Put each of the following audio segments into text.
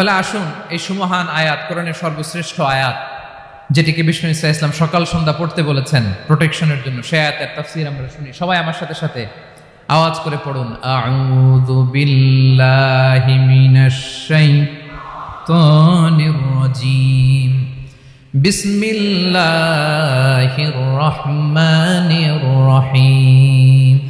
তাহলে আসুন এই সুমহান আয়াত, কোরআনের সর্বশ্রেষ্ঠ আয়াত, যেটিকে বিষ্ণু ইসা ইসলাম সকাল সন্ধ্যা পড়তে বলেছেন প্রোটেকশনের জন্য। সে আয়াতের তাফসির আমরা শুনি। সবাই আমার সাথে সাথে আওয়াজ করে পড়ুন। আউযু বিল্লাহি মিনাশ শাইতানির রাজিম। বিসমিল্লাহির রহমানির রহিম।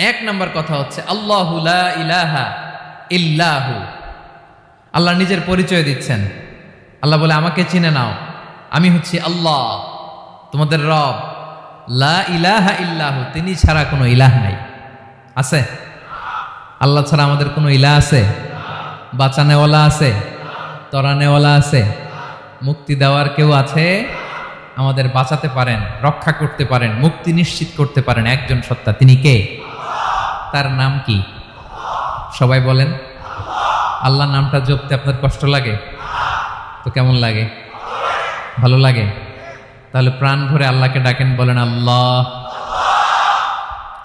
এক নাম্বার কথা হচ্ছে, আল্লাহু ইলাহা ইল্লাহু। আল্লাহ নিজের পরিচয় দিচ্ছেন। আল্লাহ বলে, আমাকে চিনে নাও। আমি হচ্ছি আল্লাহ, তোমাদের রব। লা ইলাহা ইল্লাহু, তিনি ছাড়া কোনো ইলাহ নাই। আছে? আল্লাহ ছাড়া আমাদের কোনো ইলাহ আছে? বাঁচানেওয়ালা আছে? তরানেওয়ালা আছে? মুক্তি দেওয়ার কেউ আছে? আমাদের বাঁচাতে পারেন, রক্ষা করতে পারেন, মুক্তি নিশ্চিত করতে পারেন একজন সত্তা। তিনি কে? তার নাম কি? সবাই বলেন। আল্লাহ নামটা জপতে আপনার কষ্ট লাগে? তো কেমন লাগে? ভালো লাগে? তাহলে প্রাণ ভরে আল্লাহকে ডাকেন, বলেন আল্লাহ।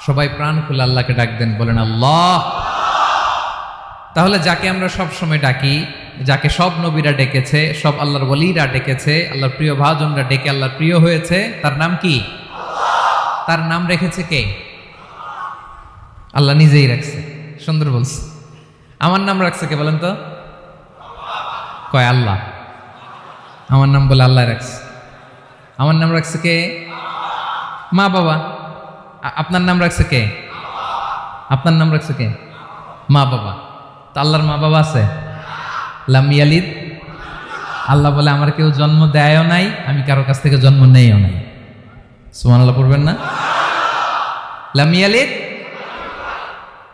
সবাই প্রাণ খুলে আল্লাহকে ডাক দেন, বলেন আল্লাহ। তাহলে যাকে আমরা সব সময় ডাকি, যাকে সব নবীরা ডেকেছে, সব আল্লাহর বলিরা ডেকেছে, আল্লাহর প্রিয় ভাজনরা ডেকে আল্লাহর প্রিয় হয়েছে, তার নাম কি? তার নাম রেখেছে কে? আল্লাহ নিজেই রাখছে। সুন্দর বলছে। আমার নাম রাখছে কে বলেন তো? কয়, আল্লাহ। আমার নাম বলে আল্লাহ রাখছে। আমার নাম রাখছে কে? মা বাবা। আপনার নাম রাখছে কে? আপনার নাম রাখছে কে? মা বাবা। তো আল্লাহর মা বাবা আছে? লাম ইয়ালিদ। আল্লাহ বলে, আমার কেউ জন্ম দেয়ও নাই, আমি কারও কাছ থেকে জন্ম নেইও নাই। সুমান আল্লাহ পড়বেন না? লাম ইয়ালিদ।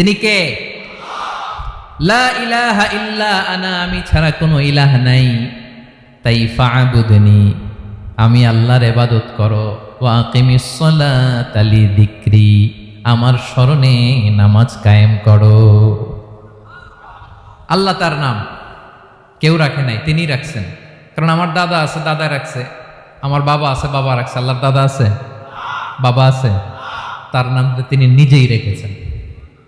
তিনি কে? লা ইলাহা ইল্লা আনা, আমি ছাড়া কোনো ইলাহ নাই। তাই ফাবুদনি, আমি আল্লাহর ইবাদত করো। ওয়া আকিমিস সালাতা লিযিকরি, আমার স্মরণে নামাজ কায়েম করো। আল্লাহ তার নাম কেউ রাখে নাই তিনি রাখছেন। কারণ আমার দাদা আছে, দাদা রাখছে। আমার বাবা আছে, বাবা রাখছে। আল্লাহর দাদা আছে? বাবা আছে? তার নাম তিনি নিজেই রেখেছেন।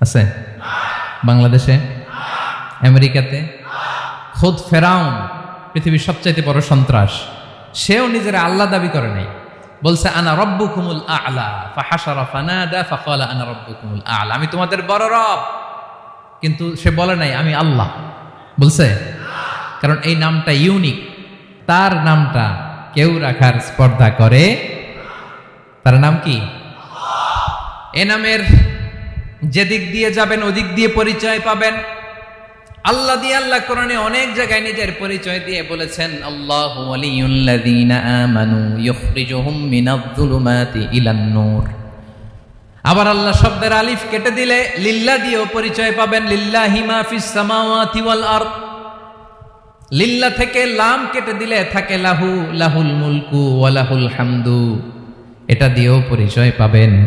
আছে? বাংলাদেশে? আমেরিকাতে? খোদ ফেরাউন, পৃথিবীর সবচাইতে বড় সন্ত্রাস। সেও নিজের আল্লাহ দাবি করে নাই। বলছে, আনা রব্বুকুমুল আলা, ফাহাশারা ফানাদা, ফাকালা আনা রব্বুকুমুল আলা। আমি তোমাদের বড় রব। কিন্তু সে বলে নাই, আমি আল্লাহ। বলছে, কারণ এই নামটা ইউনিক। তার নামটা কেউ রাখার স্পর্ধা করে। তার নাম কি? এ নামের যেদিক দিয়ে যাবেন, ওদিক দিয়ে পরিচয় পাবেন। আল্লাহ দিয়ে আল্লাহ কোরআনে অনেক জায়গায় নিজের পরিচয় দিয়ে বলেছেন, আল্লাহ আমানু ইলান-নূর আবার আল্লাহ শব্দের আলিফ কেটে দিলে, লিল্লা দিয়েও পরিচয় পাবেন, লিল্লাহি মা ফিস লিল্লা থেকে লাম কেটে দিলে থাকে, লাহু, লাহুল মুলকু ওয়া লাহুল হামদু। এটা দিয়েও পরিচয় পাবেন।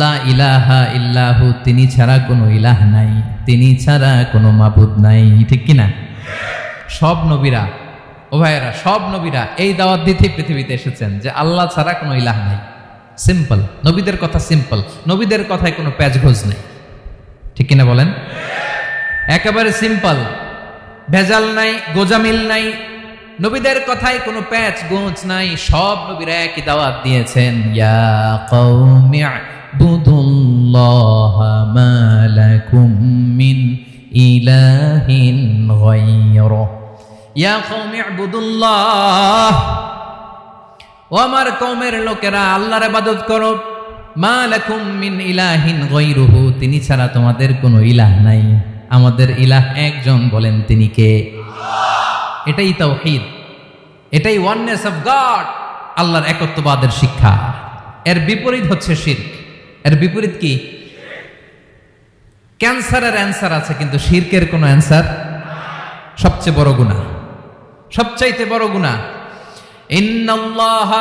লা ইলাহা ইল্লাহু, তিনি ছাড়া কোনো ইলাহ নাই, তিনি ছাড়া কোনো মাবুদ নাই, ঠিক কি না সব নবীরা, ও ভাইয়েরা, সব নবীরা এই দাওয়াত দিতে পৃথিবীতে এসেছেন যে আল্লাহ ছাড়া কোনো ইলাহ নাই। সিম্পল নবীদের কথা সিম্পল নবীদের কথায় কোনো প্যাচঘোজ নেই। ঠিক কিনা বলেন? একেবারে সিম্পল ভেজাল নাই, গোজামিল নাই, নবীদের কথায় কোনো প্যাচ গোঁচ নাই, সব নবীরা একই দাওয়াত দিয়েছেন, ইয়া কওমি আ'বুদুল্লাহ মা লাকুম মিন ইলাহিন গায়রুহ ইয়া কওমি আ'বুদুল্লাহ ও আমার কওমের লোকেরা আল্লাহর ইবাদত করো। মা লাকুম মিন ইলাহিন গায়রুহু তিনি ছাড়া তোমাদের কোনো ইলাহ নাই। আমাদের ইলাহ একজন বলেন তিনি কে? এটাই তাওহীদ। এটাই ওয়াননেস অফ গড আল্লাহর একত্ববাদের শিক্ষা। এর বিপরীত হচ্ছে শিরক। এর বিপরীত কি ক্যান্সারের অ্যান্সার আছে কিন্তু শিরকের কোনো অ্যান্সার সবচেয়ে বড় গুণা সবচাইতে বড় গুণা ইন্নাল্লাহ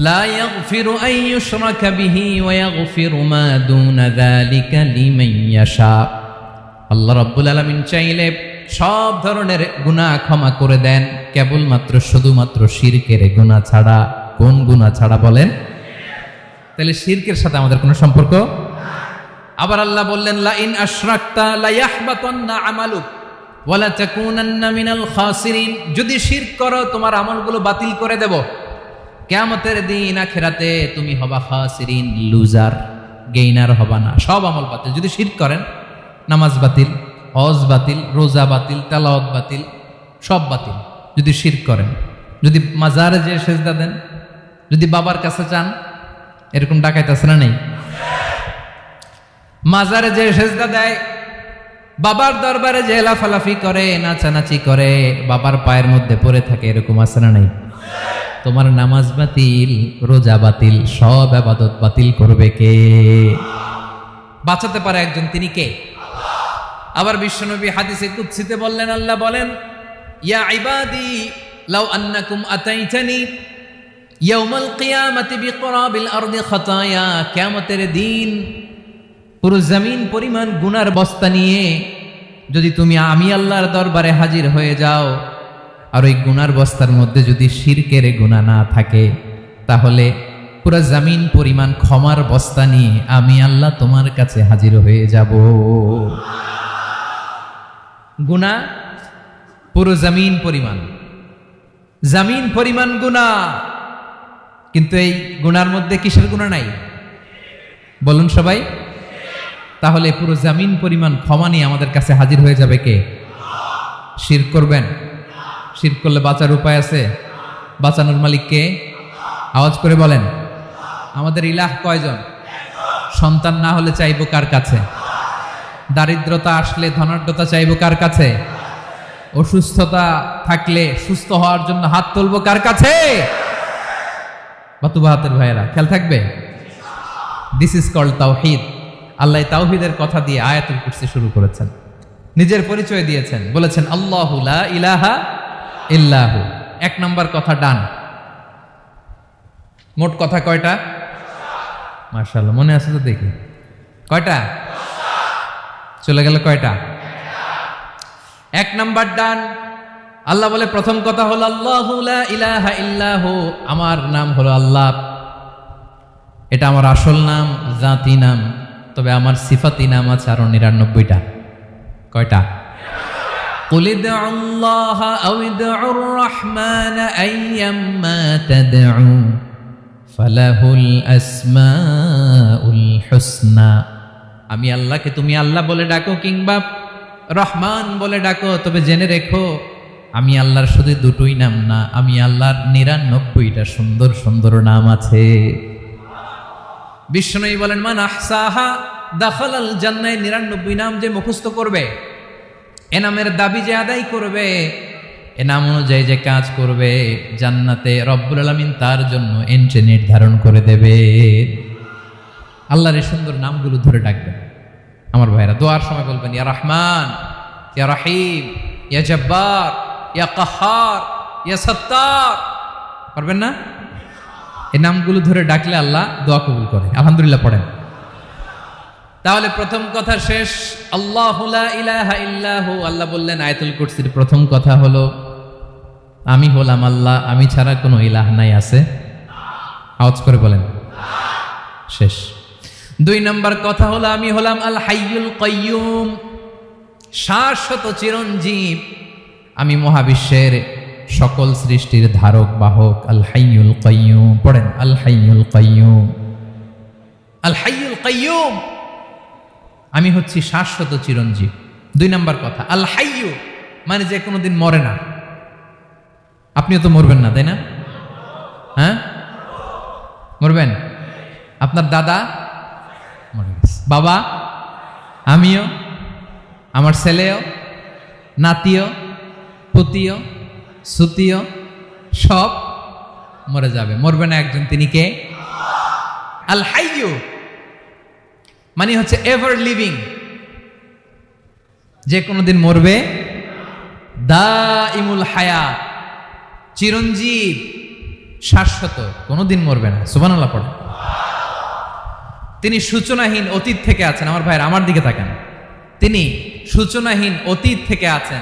لا يغفر أن يشرك به ويغفر ما دون ذلك لمن يشاء আল্লাহ রব্বুল আলমিন চাইলে সব ধরনের গুনাহ ক্ষমা করে দেন কেবলমাত্র শুধুমাত্র শিরকের গুনাহ ছাড়া কোন গুনাহ ছাড়া বলেন তাহলে শিরকের সাথে আমাদের কোনো সম্পর্ক আবার আল্লাহ বললেন লা ইন আশরাকতা লা ইয়াহবাতান্না আমালুক, ওয়ালা তাকুনান্না মিনাল খাসিরিন। যদি শিরক করো, তোমার আমলগুলো বাতিল করে দেব। কেয়ামতের দিন আখেরাতে তুমি হবা খাসিরিন, লুজার, গেইনার হবা না। সব আমল বাতিল। যদি শিরক করেন, নামাজ বাতিল, হজ বাতিল, রোজা বাতিল, তেলাওয়াত বাতিল, সব বাতিল। যদি শির করেন, যদি মাজারে যে সেজদা দেন, যদি বাবার কাছে চান এরকম ডাকাইতে আছে না নেই? মাজারে যে সেজদা দেয়, বাবার দরবারে যে লাফালাফি করে, নাচানাচি করে, বাবার পায়ের মধ্যে পড়ে থাকে, এরকম আছে না নাই? তোমার নামাজ বাতিল, রোজা বাতিল, সব আবাদত বাতিল করবে কে? বাঁচাতে পারে একজন, তিনি কে? আবার বিশ্বনবী হাদিসে কুৎসিতে বললেন, আল্লাহ বলেন, ইয়া ইবাদি, লাউ আন্নাকুম আতাইতানি কিয়ামতের দিন পুরো জমিন পরিমাণ গুনার বস্তা নিয়ে যদি তুমি আমি আল্লাহর দরবারে হাজির হয়ে যাও, আর ওই গুনার বস্তার মধ্যে যদি শিরকের গুণা না থাকে, তাহলে পুরো জমিন পরিমাণ ক্ষমার বস্তা নিয়ে আমি আল্লাহ তোমার কাছে হাজির হয়ে যাব। গুণা পুরো জমিন পরিমাণ। জমিন পরিমাণ গুণা কিন্তু এই গুণার মধ্যে কিসের গুণা নাই? বলুন সবাই। তাহলে পুরো জামিন পরিমাণ ক্ষমা নিয়ে আমাদের কাছে হাজির হয়ে যাবে কে? শির করবেন? শির করলে বাঁচার উপায় আছে? বাঁচানোর মালিক কে? আওয়াজ করে বলেন। আমাদের ইলাহ কয়জন? সন্তান না হলে চাইব কার কাছে? দারিদ্রতা আসলে ধনাঢ্যতা চাইব কার কাছে? অসুস্থতা থাকলে সুস্থ হওয়ার জন্য হাত তুলবো কার কাছে? বাতুবা হাতের ভাইয়েরা, খেয়াল থাকবে? দিস ইজ কল্ড তাওহিদ। আল্লাহ তাওহিদের কথা দিয়ে আয়াতুল কুরসি শুরু করেছেন। নিজের পরিচয় দিয়েছেন। বলেছেন, আল্লাহু লা ইলাহা ইল্লাহু। এক নম্বর কথা ডান। মোট কথা কয়টা? মার্শাল্লাহ মনে আছে তো দেখি। কয়টা? চলে গেল কয়টা? এক নাম্বার ডান। আল্লাহ বলে প্রথম কথা হলো আল্লাহ ইলাহা ইল্লাহু আমার নাম হলো আল্লাহ এটা আমার আসল নাম জাতি নাম তবে আমার সিফাতি নাম আছে আরো নিরানব্বইটা কয়টা قل ادعوا الله أو ادعوا الرحمن أيما تدعوا فله الأسماء الحسنى আমি আল্লাহকে তুমি আল্লাহ বলে ডাকো কিংবা রহমান বলে ডাকো তবে জেনে রেখো আমি আল্লাহর শুধু দুটোই নাম না, আমি আল্লাহর নিরানব্বইটা সুন্দর সুন্দর নাম আছে। বিষ্ণুই বলেন, মান আহসাহা দাখাল আল জান্নায়, নিরানব্বই নাম যে মুখস্থ করবে এনামের দাবি যে আদায় করবে এনাম অনুযায়ী যে কাজ করবে, জান্নাতে রব্বুল আলমিন তার জন্য এন্ট্রি নির্ধারণ করে দেবে। আল্লাহর এই সুন্দর নামগুলো ধরে ডাকবেন। আমার ভাইরা, দোয়ার সময় বলবেন, ইয়া রহমান, ইয়া রাহিম, ইয়া জব্বার ইয়া কাহার, ইয়া সত্তার। পারবেন না? এই নামগুলো ধরে ডাকলে আল্লাহ দোয়া কবুল করে আলহামদুলিল্লাহ পড়েন। তাহলে প্রথম কথা শেষ। আল্লাহ আল্লাহ বললেন আয়াতুল কুরসির প্রথম কথা হলো, আমি হলাম আল্লাহ, আমি ছাড়া কোনো ইলাহ নাই, আছে? আওয়াজ করে বলেন। শেষ। দুই নম্বর কথা হলো, আমি হলাম আল হাইয়ুল কয়্যুম শাশ্বত চিরঞ্জীব। আমি মহাবিশ্বের সকল সৃষ্টির ধারক, বাহক আল হাইয়ুল কয়্যুম পড়েন আল হাইয়ুল কয়্যুম আল কয়্যুম আমি হচ্ছি শাশ্বত চিরঞ্জীব। দুই নাম্বার কথা আল হাইয়ু মানে যে কোনোদিন মরে না। আপনিও তো মরবেন না, তাই না? হ্যাঁ? মরবেন? আপনার দাদা বাবা? আমিও? আমার ছেলেও? নাতিও? পুতিও, সুতিও, সব মরে যাবে। মরবে না একজন, তিনি কে? আল হাইয়ু। মানে হচ্ছে এভার লিভিং যে কোনো দিন মরবে। দা ইমুল হায়াত। চিরঞ্জীব, শাশ্বত। কোনোদিন মরবে না। সুবানাল্লাহ পড়ে। তিনি সূচনাহীন অতীত থেকে আছেন। আমার ভাইয়ের, আমার দিকে তাকান। তিনি সূচনাহীন অতীত থেকে আছেন।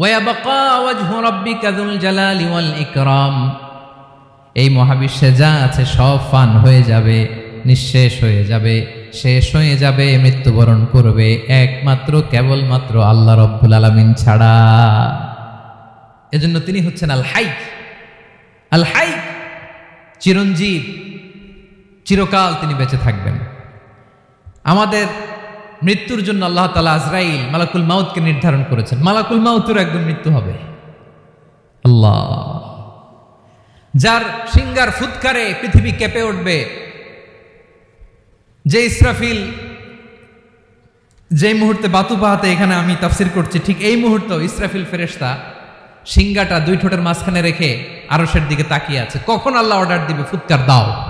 ওয়াবাকা ওয়াজহু রাব্বিকা যুল জালালি ওয়াল ইকরাম। এই মহাবিশ্বে যা আছে সব ফান হয়ে যাবে, নিঃশেষ হয়ে যাবে, শেষ হয়ে যাবে, মৃত্যুবরণ করবে, একমাত্র, কেবলমাত্র আল্লাহ রব্বুল আলমিন ছাড়া। এজন্য তিনি হচ্ছেন আল হাই আল হাই চিরঞ্জীব, চিরকাল তিনি বেঁচে থাকবেন। আমাদের মৃত্যুর জন্য আল্লাহ তালা আজরাইল মালাকুল মাউতকে নির্ধারণ করেছেন। মালাকুল মাউতের একদম মৃত্যু হবে। আল্লাহ। যার সিঙ্গার ফুৎকারে পৃথিবী কেঁপে উঠবে, যে ইসরাফিল যে মুহূর্তে বাতু পাহাতে এখানে আমি তাফসির করছি, ঠিক এই মুহূর্তে ইসরাফিল ফেরেস্তা সিঙ্গাটা দুই ঠোঁটের মাঝখানে রেখে আরসের দিকে তাকিয়ে আছে। কখন আল্লাহ অর্ডার দিবে? ফুৎকার দাও।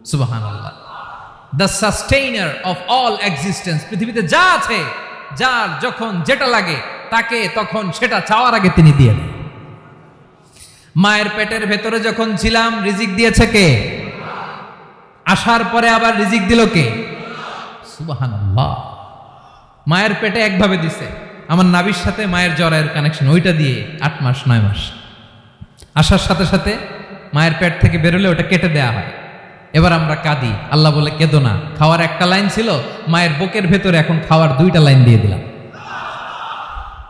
কাইয়ুম সুবহানাল্লাহ। The sustainer of all existence পৃথিবীতে যা আছে, যার যখন যেটা লাগে, তাকে তখন সেটা চাওয়ার আগে তিনি দিয়ে দেন। মায়ের পেটের ভেতরে যখন ছিলাম, রিজিক দিয়েছে কে? আসার পরে আবার রিজিক দিল কে? সুবহানাল্লাহ। মায়ের পেটে একভাবে দিছে। আমার নাবির সাথে মায়ের জ্বরের কানেকশন ওইটা দিয়ে আট মাস, নয় মাস। আসার সাথে সাথে মায়ের পেট থেকে বেরোলে ওটা কেটে দেয়া হয়। এবার আমরা কাঁদি। আল্লাহ বলে, কেঁদো না। খাওয়ার একটা লাইন ছিল, মায়ের বুকের ভেতরে এখন খাওয়ার দুইটা লাইন দিয়ে দিলাম।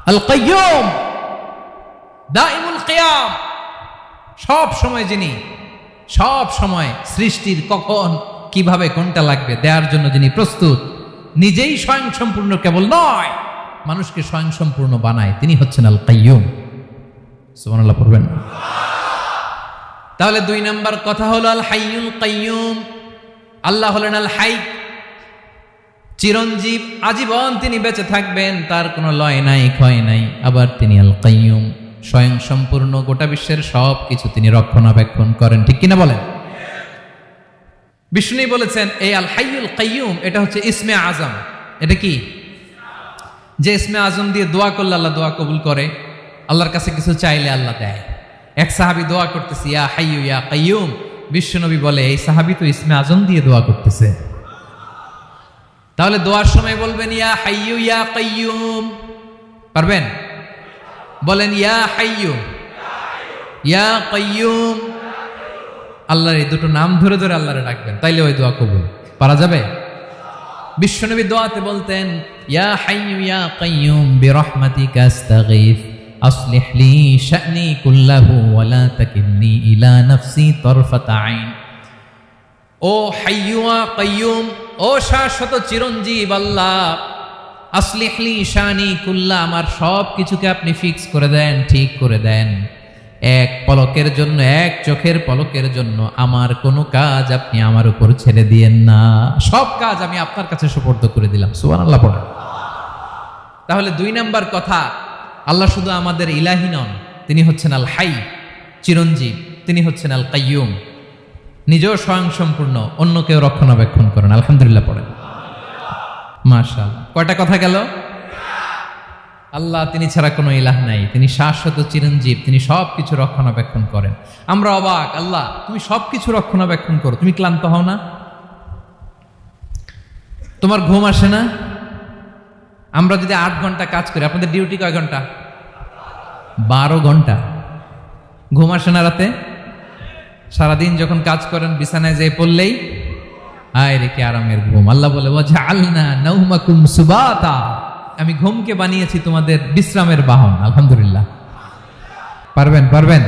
আল সব সময় যিনি, সব সময় সৃষ্টির কখন, কীভাবে কোনটা লাগবে দেওয়ার জন্য যিনি প্রস্তুত, নিজেই স্বয়ং সম্পূর্ণ কেবল নয়, মানুষকে স্বয়ং সম্পূর্ণ বানায়। তিনি হচ্ছেন আল কাইয়ুম সুবহানাল্লাহ পড়বেন না। তাহলে দুই নাম্বার কথা হলো, আল হাইয়ুল কাইয়ুম। আল্লাহ হলেন আল হাই। চিরঞ্জীব, আজীবন তিনি বেঁচে থাকবেন, তার কোনো লয় নাই, ক্ষয় নাই। আবার তিনি আল কাইয়ুম। স্বয়ং সম্পূর্ণ গোটা বিশ্বের সব কিছু তিনি রক্ষণাবেক্ষণ করেন। ঠিক কিনা বলেন? বিষ্ণু বলেছেন, এই আল হাইয়ুল কাইয়ুম, এটা হচ্ছে ইসমে আজম। এটা কি? যে ইসমে আজম দিয়ে দোয়া করলে আল্লাহ দোয়া কবুল করে, আল্লাহর কাছে কিছু চাইলে আল্লাহ দেয়। এক সাহাবি দোয়া করতেছে, ইয়া হাইয়ু, ইয়া কাইয়ুম। বিশ্বনবী বলে, এই সাহাবি তো ইসমে আজম দিয়ে দোয়া করতেছে। তাহলে দোয়ার সময় বলবেন, ইয়া হাইয়ু, ইয়া কাইয়ুম। পারবেন? বলেন, ইয়া হাইয়ু, ইয়া কাইয়ুম। আল্লাহর এই দুটো নাম ধরে ধরে আল্লাহরে ডাকবেন, তাইলে ওই দোয়া কবুল। পারা যাবে? বিশ্বনবী দোয়াতে বলতেন, ইয়া হাইয়ু, ইয়া কাইয়ুম বিরহমাতিকা আস্তাগীথ أصلح لي شأني كله ولا تكلني إلى نفسي طرفة عين ও হাইয়ুয়া কাইয়ুম ও শাশ্বত চিরঞ্জীব আল্লাহ আসলিহলি শানি কুল্লা আমার সব কিছুকে আপনি ফিক্স করে দেন ঠিক করে দেন এক পলকের জন্য এক চোখের পলকের জন্য আমার কোনো কাজ আপনি আমার উপর ছেড়ে দিয়েন না সব কাজ আমি আপনার কাছে সুপর্দ করে দিলাম সুবান আল্লাহ পড়া তাহলে দুই নাম্বার কথা আল্লাহ শুধু আমাদের ইলাহি নন, তিনি হচ্ছেন আল হাই চিরঞ্জীব, তিনি হচ্ছেন আল কাইয়ুম নিজেও স্বয়ং সম্পূর্ণ অন্য কেউ রক্ষণাবেক্ষণ করেন। আলহামদুলিল্লাহ পড়েন। মার্শাল কয়টা কথা গেল? আল্লাহ তিনি ছাড়া কোনো ইলাহ নাই, তিনি শাশ্বত চিরঞ্জীব, তিনি সব কিছু রক্ষণাবেক্ষণ করেন। আমরা অবাক, আল্লাহ, তুমি সব কিছু রক্ষণাবেক্ষণ করো, তুমি ক্লান্ত হও না? তোমার ঘুম আসে না? আমরা যদি আট ঘণ্টা কাজ করি, আপনাদের ডিউটি কয় ঘণ্টা? বারো ঘণ্টা। ঘুম আসে না রাতে? সারাদিন যখন কাজ করেন, বিছানায় যেয়ে পড়লেই আয় রেখে আরামের ঘুম। আল্লাহ বলে আমি ঘুমকে বানিয়েছি তোমাদের বিশ্রামের বাহন, আলহামদুলিল্লাহ। পারবেন পারবেন?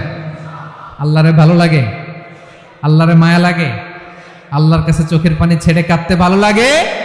আল্লাহরে ভালো লাগে? আল্লাহরে মায়া লাগে? আল্লাহর কাছে চোখের পানি ছেড়ে কাঁদতে ভালো লাগে?